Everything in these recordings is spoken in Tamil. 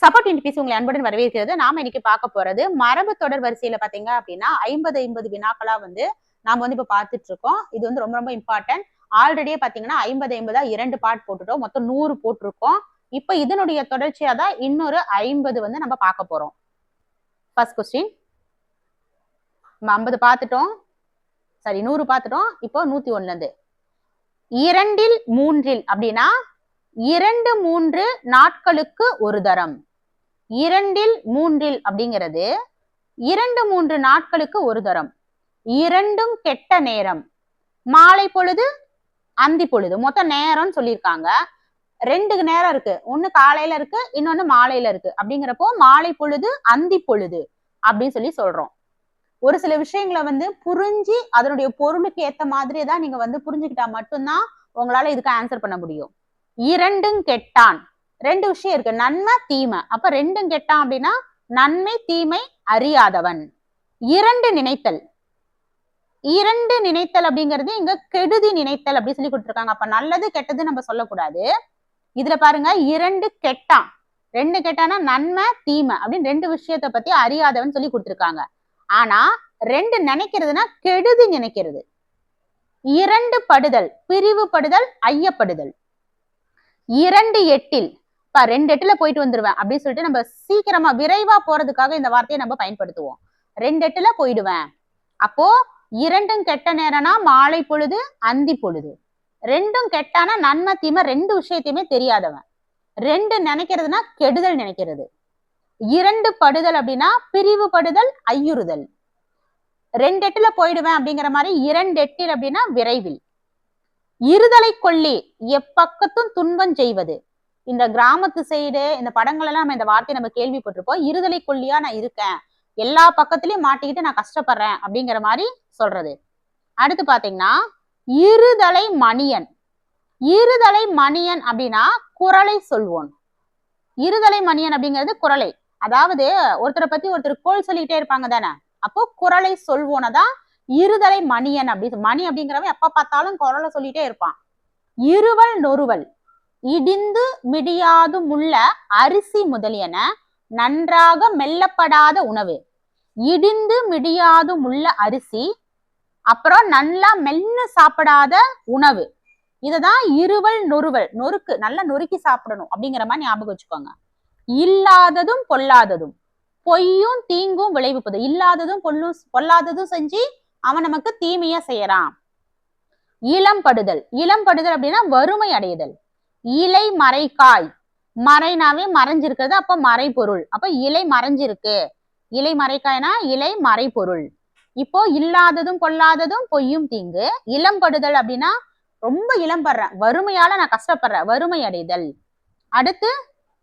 சப்போர்ட் இன்டிபிஸ் உங்களை அன்புடன் வரவேற்கிறது. நாம இன்னைக்கு பார்க்க போறது மரபு தொடர் வரிசையில பாத்தீங்க அப்படின்னா ஐம்பது ஐம்பது வினாக்களா வந்து நாம வந்து இப்ப பார்த்துட்டு இருக்கோம். இது வந்து ரொம்ப ரொம்ப இம்பார்ட்டன்ட் ஆல்ரெடியே பாத்தீங்கன்னா ஐம்பது ஐம்பதா இரண்டு பார்ட் போட்டுட்டோம். மொத்தம் நூறு போட்டிருக்கோம். இப்ப இதனுடைய தொடர்ச்சியா தான் இன்னொரு ஐம்பது வந்து நம்ம பார்க்க போறோம். ஃபர்ஸ்ட் கொஸ்டின் ஐம்பது பார்த்துட்டோம். சரி நூறு பார்த்துட்டோம். இப்போ நூத்தி ஒண்ணுல இருந்து. இரண்டில் மூன்றில் அப்படின்னா இரண்டு மூன்று நாட்களுக்கு ஒரு தரம். இரண்டில் மூன்றில் அப்படிங்கிறது இரண்டு மூன்று நாட்களுக்கு ஒரு தரம். இரண்டும் கெட்ட நேரம். மாலை பொழுது அந்தி பொழுது. மொத்த நேரம்னு சொல்லியிருக்காங்க. ரெண்டு நேரம் இருக்கு. ஒண்ணு காலையில இருக்கு இன்னொன்னு மாலையில இருக்கு. அப்படிங்கிறப்போ மாலை பொழுது அந்தி பொழுது அப்படின்னு சொல்லி சொல்றோம். ஒரு சில விஷயங்களை வந்து புரிஞ்சு அதனுடைய பொருளுக்கு ஏத்த மாதிரி தான் நீங்க வந்து புரிஞ்சுக்கிட்டா மட்டும்தான் உங்களால இதுக்கு ஆன்சர் பண்ண முடியும். இரண்டும் கெட்டான். ரெண்டு விஷயம் இருக்கு. நன்மை தீமை. அப்ப ரெண்டும் கெட்டான் அப்படின்னா நன்மை தீமை அறியாதவன். இரண்டு நினைத்தல். இரண்டு நினைத்தல் அப்படிங்கிறது இங்க கெடுதி நினைத்தல் அப்படி சொல்லி கொடுத்துருக்காங்க. அப்ப நல்லது கெட்டது நம்ம சொல்லக்கூடாது. இதுல பாருங்க இரண்டு கெட்டான். ரெண்டு கெட்டானா நன்மை தீமை அப்படின்னு ரெண்டு விஷயத்த பத்தி அறியாதவன் சொல்லி கொடுத்துருக்காங்க. ஆனா ரெண்டு நினைக்கிறதுனா கெடுதி நினைக்கிறது. இரண்டு படுதல் பிரிவுபடுதல் ஐயப்படுதல். இரண்டு எட்டில். இப்ப ரெண்டு எட்டுல போயிட்டு வந்துருவேன் அப்படின்னு சொல்லிட்டு நம்ம சீக்கிரமா விரைவா போறதுக்காக இந்த வார்த்தையை நம்ம பயன்படுத்துவோம். ரெண்டு எட்டுல போயிடுவேன். அப்போ இரண்டும் கெட்ட நேரம்னா மாலை பொழுது அந்தி பொழுது. ரெண்டும் கெட்டானா நன்மை தீமை ரெண்டு விஷயத்தையுமே தெரியாதவன். ரெண்டு நினைக்கிறதுனா கெடுதல் நினைக்கிறது. இரண்டு படுதல் அப்படின்னா பிரிவு படுதல் ஐயுறுதல். ரெண்டு எட்டுல போயிடுவேன் அப்படிங்கிற மாதிரி இரண்டு எட்டில் அப்படின்னா விரைவில். இருதலை கொல்லி எப்பக்கத்தும் துன்பம் செய்வது. இந்த கிராமத்து சைடு இந்த படங்கள் எல்லாம் நம்ம இந்த வார்த்தையை நம்ம கேள்விப்பட்டிருப்போம். இருதலை கொல்லியா நான் இருக்கேன். எல்லா பக்கத்துலயும் மாட்டிக்கிட்டு நான் கஷ்டப்படுறேன் அப்படிங்கிற மாதிரி சொல்றது. அடுத்து பாத்தீங்கன்னா இருதலை மணியன். இருதலை மணியன் அப்படின்னா குரலை சொல்வோன் இருதலை மணியன் அப்படிங்கிறது குரலை. அதாவது ஒருத்தரை பத்தி ஒருத்தர் கோல் சொல்லிக்கிட்டே இருப்பாங்க தானே. அப்போ குரலை சொல்வோனதான் இருதலை மணியன் அப்படி மணி அப்படிங்கிறவன் எப்ப பார்த்தாலும் குரலை சொல்லிட்டே இருப்பான். இருவல் நொறுவல். இடிந்து மிடியாது முள்ள அரிசி முதலியன நன்றாக மெல்லப்படாத உணவு. இடிந்து மிடியாது முள்ள அரிசி அப்புறம் நல்லா மெல்ல சாப்பிடாத உணவு. இததான் இருவல் நொறுவல். நொறுக்கு நல்லா நொறுக்கி சாப்பிடணும் அப்படிங்கிற மாதிரி ஞாபகம் வச்சுக்கோங்க. இல்லாததும் பொல்லாததும். பொய்யும் தீங்கும் விளைவிப்பது. இல்லாததும் பொல்லும் பொல்லாததும் செஞ்சு அவன் நமக்கு தீமையா செய்யறான். இளம் படுதல். இளம் படுதல் அப்படின்னா வறுமை அடையுதல் இலை மறைக்காய். மறைனாவே மறைஞ்சிருக்கிறது அப்ப மறைபொருள். அப்ப இலை மறைஞ்சிருக்கு. இலை மறைக்காய்னா இலை மறைபொருள். இப்போ இல்லாததும் கொல்லாததும் பொய்யும் தீங்கு. இளம்படுதல் அப்படின்னா ரொம்ப இளம்படுறேன் வறுமையால நான் கஷ்டப்படுறேன். வறுமை அடைதல். அடுத்து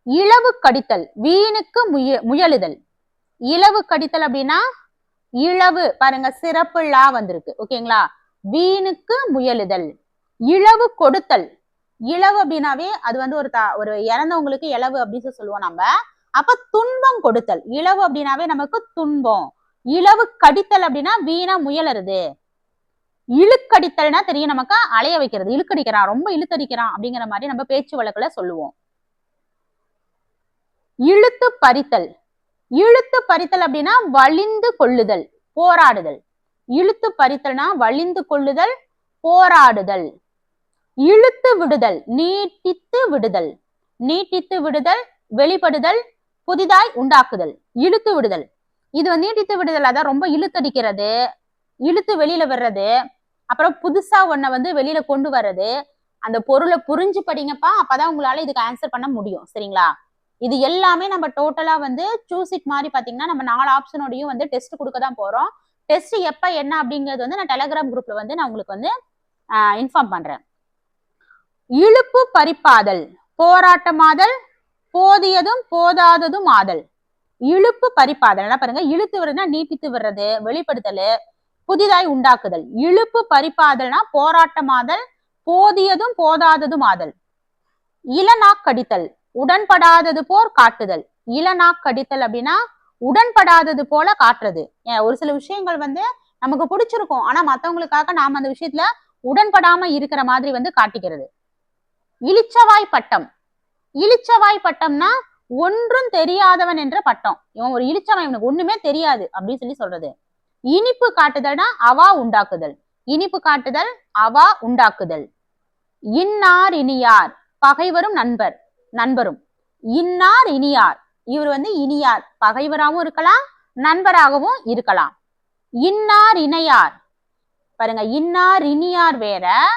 இளவு கடித்தல். வீணுக்கு முய முயலுதல். இளவு கடித்தல் அப்படின்னா இழவு. பாருங்க சிறப்பு லா வந்திருக்கு. ஓகேங்களா? வீணுக்கு முயலுதல். இழவு கொடுத்தல். இழவு அப்படின்னாவே அது வந்து ஒரு த ஒரு இறந்தவங்களுக்கு இளவு அப்படின்னு சொல்லுவோம் நம்ம. அப்ப துன்பம் கொடுத்தல். இழவு அப்படின்னாவே நமக்கு துன்பம். இழவு கடித்தல் அப்படின்னா வீணா முயலறது. இழுக்கடித்தல்னா தெரியும் நமக்கு அலைய வைக்கிறது. இழுக்கடிக்கிறான் ரொம்ப இழுத்தடிக்கிறான் அப்படிங்கிற மாதிரி நம்ம பேச்சு வழக்குல சொல்லுவோம். இழுத்து பறித்தல். இழுத்து பறித்தல் அப்படின்னா வலிந்து கொள்ளுதல் போராடுதல். இழுத்து பறித்தல்னா வலிந்து கொள்ளுதல் போராடுதல். இழுத்து விடுதல் நீட்டித்து விடுதல். நீட்டித்து விடுதல் வெளிப்படுதல் புதிதாய் உண்டாக்குதல். இழுத்து விடுதல். இது வந்து நீட்டித்து விடுதல். அதான் ரொம்ப இழுத்தடிக்கிறது. இழுத்து வெளியில வர்றது. அப்புறம் புதுசா ஒன்ன வந்து வெளியில கொண்டு வர்றது. அந்த பொருளை புரிஞ்சு படிங்கப்பா. அப்பதான் உங்களால இதுக்கு ஆன்சர் பண்ண முடியும். சரிங்களா? இது எல்லாமே நம்ம டோட்டலா வந்து சூஸ் இட் மாதிரி பாத்தீங்கன்னா நம்ம நாலு ஆப்ஷனோடையும் வந்து டெஸ்ட் கொடுக்க தான் போறோம். டெஸ்ட் எப்ப என்ன அப்படிங்கிறது வந்து நான் டெலகிராம் குரூப்ல வந்து நான் உங்களுக்கு வந்து இன்ஃபார்ம் பண்றேன். இழுப்பு பறிப்பாதல் போராட்டமாதல் போதியதும் போதாததும் ஆதல். இழுப்பு பறிப்பாதல் என்ன பாருங்க. இழுத்து விடுறதுனா நீட்டித்து விடுறது வெளிப்படுத்தல் புதிதாய் உண்டாக்குதல். இழுப்பு பறிப்பாதல்னா போராட்டமாதல் போதியதும் போதாததும் ஆதல். இளநாக்கடித்தல் உடன்படாதது போர் காட்டுதல். இளநாக்கடித்தல் அப்படின்னா உடன்படாதது போல காட்டுறது. ஏன் ஒரு சில விஷயங்கள் வந்து நமக்கு பிடிச்சிருக்கும். ஆனா மத்தவங்களுக்காக நாம அந்த விஷயத்துல உடன்படாம இருக்கிற மாதிரி வந்து காட்டிக்கிறது. இளிச்சவாய் பட்டம். இளிச்சவாய் பட்டம்னா ஒன்றும் தெரியாதவன் என்ற பட்டம். இவன் ஒரு இளிச்சவன் இவனுக்கு ஒண்ணுமே தெரியாது அப்படின்னு சொல்லி சொல்றது. இனிப்பு காட்டுதல்னா அவா உண்டாக்குதல். இனிப்பு காட்டுதல் அவா உண்டாக்குதல். இன்னார் இனியார். பகைவரும் நண்பர். நண்பரும். இன்னார் இனியார். இவர் வந்து இனியார். பகைவராகவும் இருக்கலாம் நண்பராகவும் இருக்கலாம். இன்னார் இணையார். பாருங்க இன்னார் இனியார் வேற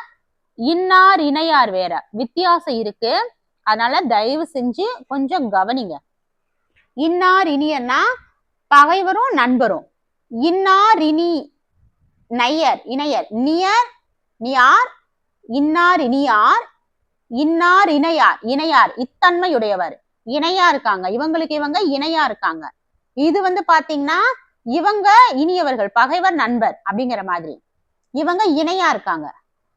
இன்னார் இணையார் வேற. வித்தியாசம் இருக்கு. அதனால தயவு செஞ்சு கொஞ்சம் கவனிங்க. இன்னார் இனியன்னா பகைவரும் நண்பரும். இன்னார் இனி நையர் இணையர். நியர் நியார் இன்னார் இனியார் இன்னார் இணையார் இணையார் இத்தன்மையுடையவர். இணையா இருக்காங்க. இவங்களுக்கு இவங்க இணையா இருக்காங்க. இது வந்து பாத்தீங்கன்னா இவங்க இனியவர்கள் பகைவர் நண்பர் அப்படிங்கிற மாதிரி. இவங்க இணையா இருக்காங்க.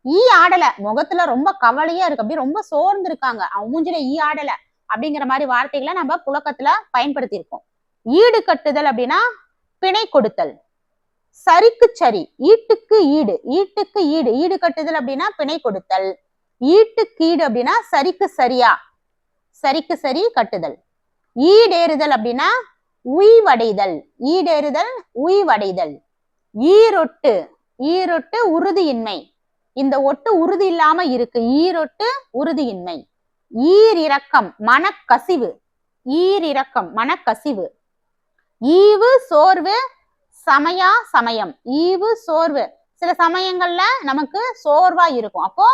ஈ ஆடல முகத்துல ரொம்ப கவலையா இருக்கு. அப்படி ரொம்ப சோர்ந்து இருக்காங்க அவன் மூஞ்சில ஈ ஆடல அப்படிங்கிற மாதிரி வார்த்தைகளை நம்ம புழக்கத்துல பயன்படுத்தி இருக்கோம் ஈடு கட்டுதல் அப்படின்னா பிணை கொடுத்தல். சரிக்கு சரி ஈட்டுக்கு ஈடு ஈட்டுக்கு ஈடு. ஈடு கட்டுதல் அப்படின்னா பிணை கொடுத்தல். ஈட்டுக்கீடு அப்படின்னா சரிக்கு சரியா? சரிக்கு சரி கட்டுதல். ஈடேறுதல் அப்படின்னா உய்வடைதல். ஈடேறுதல் உய்வடைதல். ஈரொட்டு ஈரொட்டு உறுதியின்மை. இந்த ஒட்டு உறுதி இல்லாம இருக்கு. ஈரொட்டு உறுதியின்மை. ஈரிறக்கம் மனக்கசிவு. ஈரிறக்கம் மனக்கசிவு. ஈவு சோர்வு சமயா சமயம். ஈவு சோர்வு. சில சமயங்கள்ல நமக்கு சோர்வா இருக்கும். அப்போ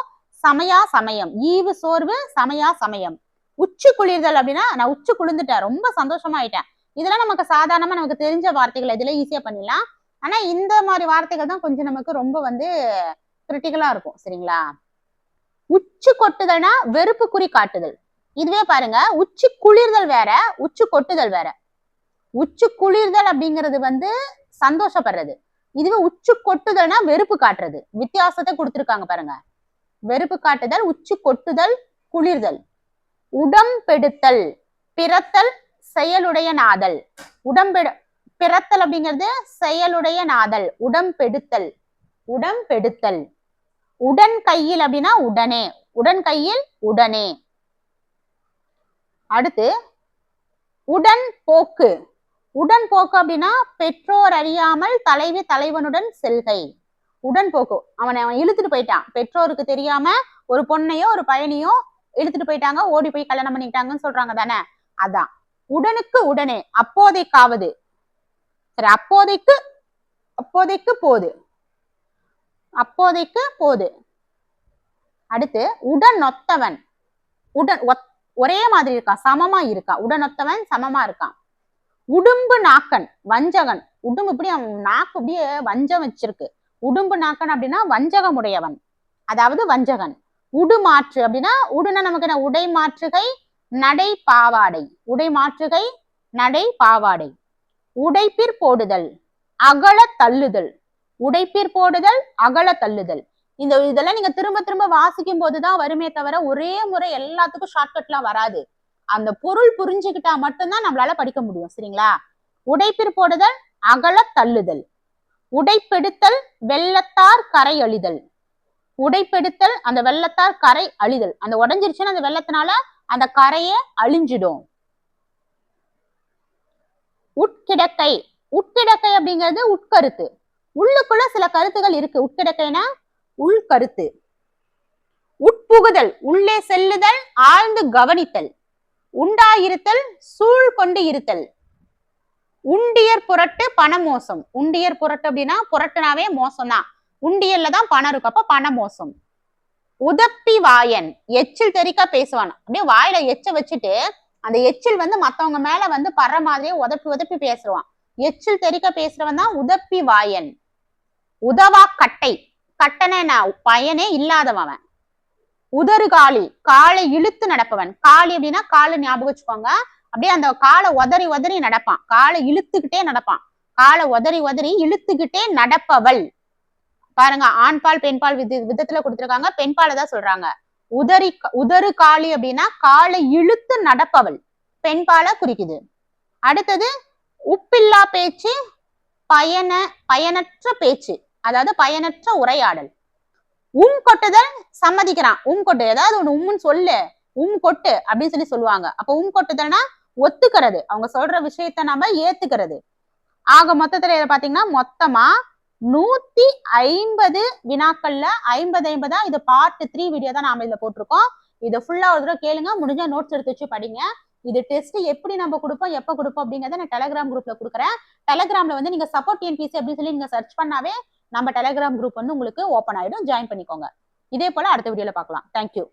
சமயா சமயம். ஈவு சோர்வு சமயா சமயம். உச்சி குளிர்தல் அப்படின்னா நான் உச்சி குளிர்ந்துட்டேன். ரொம்ப சந்தோஷமா ஆயிட்டேன் இதெல்லாம் நமக்கு சாதாரணமா நமக்கு தெரிஞ்ச வார்த்தைகள். இதுல ஈஸியா பண்ணிடலாம். ஆனா இந்த மாதிரி வார்த்தைகள் தான் கொஞ்சம் நமக்கு ரொம்ப வந்து கிரிட்டிக்கலா இருக்கும். சரிங்களா? உச்சி கொட்டுதல்னா வெறுப்பு குறி காட்டுதல். இதுவே பாருங்க. உச்சி குளிர்தல் வேற உச்சி கொட்டுதல் வேற. உச்சி குளிர்தல் அப்படிங்கிறது வந்து சந்தோஷப்படுறது. இதுவே உச்சி கொட்டுதல்னா வெறுப்பு காட்டுறது. வித்தியாசத்தை கொடுத்துருக்காங்க பாருங்க. வெறுப்பு காட்டுதல் உச்சி கொட்டுதல் குளிர்தல். உடம்பெடுத்தல் பிறத்தல் செயலுடைய நாதல். உடம்பெடு பிறத்தல் அப்படிங்கிறது செயலுடைய நாதல் உடம்பெடுத்தல் உடம்பெடுத்தல் உடன் கையில் அப்படின்னா உடனே உடன் கையில் உடனே. அடுத்து உடன் போக்கு. உடன் போக்கு அப்படின்னா பெற்றோர் அறியாமல் தலைவி தலைவனுடன் செல்கை. உடன் போக்கு அவனை அவன் இழுத்துட்டு போயிட்டான். பெற்றோருக்கு தெரியாம ஒரு பொண்ணையோ ஒரு பையனையோ இழுத்துட்டு போயிட்டாங்க. ஓடி போய் கல்யாணம் பண்ணிக்கிட்டாங்கன்னு சொல்றாங்க தானே? அதான். உடனுக்கு உடனே அப்போதைக்காவது. சரி அப்போதைக்கு அப்போதைக்கு போது. அப்போதைக்கு போது. அடுத்து உடன் ஒத்தவன் உடன் ஒத்- ஒரே மாதிரி இருக்கான். சமமா இருக்கான். உடனொத்தவன் சமமா இருக்கான். உடும்பு நாக்கன் வஞ்சகன். உடும்பு இப்படி அவன் நாக்கு அப்படியே வஞ்சம் வச்சிருக்கு. உடும்பு நாக்கன் அப்படின்னா வஞ்சகம் உடையவன் அதாவது வஞ்சகன். உடுமாற்று அப்படின்னா உடுனா நமக்கு என்ன? உடை மாற்றுகை நடை பாவாடை உடை மாற்றுகை நடை பாவாடை உடைப்பிற் போடுதல் அகல தள்ளுதல். உடைப்பிற் போடுதல் அகல தள்ளுதல். இந்த இதெல்லாம் நீங்க திரும்ப திரும்ப வாசிக்கும் போதுதான் வருமே தவிர ஒரே முறை எல்லாத்துக்கும் ஷார்ட்கட்லாம் வராது. அந்த பொருள் புரிஞ்சுக்கிட்டா மட்டும்தான் நம்மளால படிக்க முடியும். சரிங்களா? உடைப்பிற் போடுதல் அகல தள்ளுதல். உடைப்பெடுத்தல் வெள்ளத்தார் கரை அழிதல். உடைப்பெடுத்தல் அந்த வெள்ளத்தார் கரை அழிதல். அந்த உடஞ்சிருச்சுன்னா அந்த வெள்ளத்தினால அந்த கரையே அழிஞ்சிடும். உட்கிடக்கை. உட்கிடக்கை அப்படிங்கிறது உட்கருத்து. உள்ளுக்குள்ள சில கருத்துகள் இருக்கு. உட்கிடக்கைனா உள்கருத்து. உட்புகுதல். உள்ளே செல்லுதல் ஆழ்ந்து கவனித்தல். உண்டாயிருத்தல் சூழ் கொண்டு இருத்தல். உண்டியர் புரட்டு பண மோசம். உண்டியர் புரட்டு அப்படின்னா புரட்டுனாவே மோசம் தான் உண்டியல்ல தான் பணம் இருக்கும் அப்ப பண மோசம். உதப்பி வாயன். எச்சில் தெறிக்க பேசுவான். அப்படியே வாயில எச்ச வச்சுட்டு அந்த எச்சில் வந்து மத்தவங்க மேல வந்து படுற மாதிரியே உதப்பி உதப்பி பேசுவான். எச்சில் தெறிக்க பேசுறவன் தான் உதப்பி வாயன். உதவா கட்டை. கட்டனை பயனே இல்லாதவன் உதறு காலி. காலை இழுத்து நடப்பவன். காளி அப்படின்னா காலை ஞாபகம் வச்சுக்கோங்க. அப்படியே அந்த காலை உதறி உதறி நடப்பான். காலை இழுத்துக்கிட்டே நடப்பான். காலை உதறி உதறி இழுத்துக்கிட்டே நடப்பவள். பாருங்க ஆண்பால் பெண்பால் வித விதத்துல கொடுத்திருக்காங்க. பெண்பாலை தான் சொல்றாங்க. உதறி உதறு காளி அப்படின்னா காலை இழுத்து நடப்பவள். பெண்பால குறிக்குது. அடுத்தது உப்பில்லா பேச்சு பயன பயனற்ற பேச்சு. அதாவது பயனற்ற உரையாடல். உம் கொட்டுதல் சம்மதிக்கிறான். உம் கொட்டு ஏதாவது ஒண்ணு உம்முன்னு சொல்லு. உம் கொட்டு அப்படின்னு சொல்லி சொல்லுவாங்க. அப்ப உம் கொட்டுதல்னா ஒத்துக்கிறது. அவங்க சொல்ற விஷயத்த நம்ம ஏத்துக்கிறது. ஆக மொத்தத்துல இதை பாத்தீங்கன்னா மொத்தமா நூத்தி ஐம்பது வினாக்கள்ல ஐம்பது ஐம்பதா இது பார்ட் த்ரீ வீடியோ தான் நாம இதுல போட்டிருக்கோம். இதை ஃபுல்லா ஒரு தடவை கேளுங்க. முடிஞ்சா நோட்ஸ் எடுத்து வச்சு படிங்க. இது டெஸ்ட் எப்படி நம்ம கொடுப்போம் எப்ப கொடுப்போம் அப்படிங்கறத நான் டெலகிராம் குரூப்ல கொடுக்குறேன். டெலகிராம்ல வந்து நீங்க சப்போர்ட் டிஎன்பிசி அப்படின்னு சொல்லி நீங்க சர்ச் பண்ணாவே நம்ம டெலகிராம் குரூப் வந்து உங்களுக்கு ஓப்பன் ஆயிடும். ஜாயின் பண்ணிக்கோங்க. இதே போல அடுத்த வீடியோல பார்க்கலாம். தேங்க்யூ